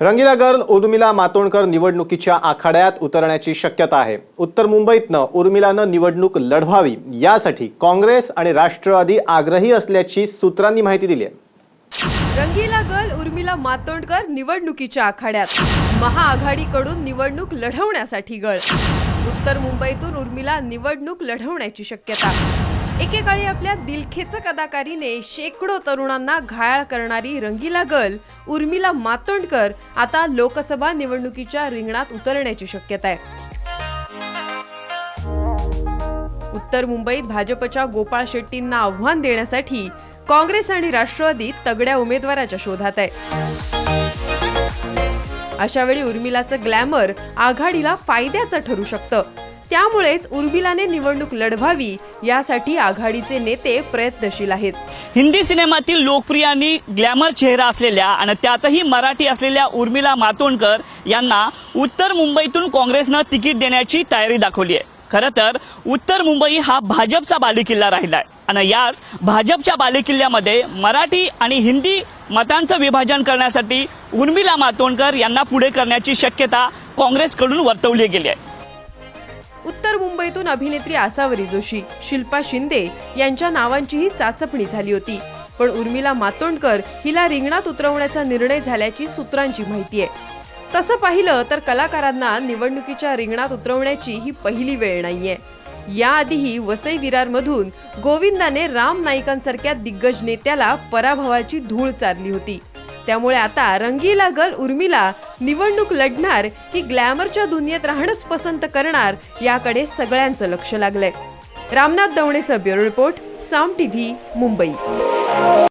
रंगीला girl Urmila Matondkar निवडणुकीच्या आखाड्यात उतरण्याची शक्यता आहे. उत्तर मुंबईतनं उर्मिलानं निवडणूक लढवावी यासाठी काँग्रेस आणि राष्ट्रवादी आग्रही असल्याची सूत्रांनी माहिती दिली आहे. रंगीला गल उर्मिला मातोंडकर निवडणुकीच्या आखाड्यात महाआघाडीकडून निवडणूक लढवण्यासाठी गळ. उत्तर मुंबईतून उर्मिला निवडणूक लढवण्याची शक्यता एकेकाळी आपल्या दिलखेचक अदाकारीने शेकडो तरुणांना घायाळ करणारी रंगीला गल उर्मिला मातोंडकर आता लोकसभा निवडणुकीच्या रिंगणात उतरण्याची शक्यता आहे. उत्तर मुंबईत भाजपच्या गोपाळ शेट्टींना आव्हान देण्यासाठी काँग्रेस आणि राष्ट्रवादी तगड्या उमेदवाराच्या शोधात आहे. अशावेळी उर्मिलाचं ग्लॅमर आघाडीला फायद्याचं ठरू शकतं. त्यामुळेच उर्मिलाने निवडणूक लढवावी यासाठी आघाडीचे नेते प्रयत्नशील आहेत. हिंदी सिनेमातील लोकप्रिय आणि ग्लॅमर चेहरा असलेल्या आणि त्यातही मराठी असलेल्या उर्मिला मातोंडकर यांना उत्तर मुंबईतून काँग्रेसनं तिकीट देण्याची तयारी दाखवली आहे. खरं तर उत्तर मुंबई हा भाजपचा बालेकिल्ला राहिला आहे आणि याच भाजपच्या बालेकिल्ल्यामध्ये मराठी आणि हिंदी मतांचं विभाजन करण्यासाठी उर्मिला मातोंडकर यांना पुढे करण्याची शक्यता काँग्रेसकडून वर्तवली गेली आहे. उत्तर मुंबईतून अभिनेत्री आसावरी जोशी शिल्पा शिंदे यांच्या नावांचीही चाचपणी झाली होती. पण उर्मिला मातोंडकर हिला रिंगणात उतरवण्याचा निर्णय झाल्याची सूत्रांची माहिती आहे. तसं पाहिलं तर कलाकारांना निवडणुकीच्या रिंगणात उतरवण्याची ही पहिली वेळ नाहीये. याआधीही वसई विरारमधून गोविंदाने राम नाईकांसारख्या दिग्गज नेत्याला पराभवाची धूळ चारली होती. त्यामुळे आता रंगीला गल उर्मिला निवडणूक लढणार की ग्लॅमरच्या दुनियेत राहणंच पसंत करणार याकडे सगळ्यांचं लक्ष लागलंय. Ramnath दवणेचा bureau report Saam TV Mumbai.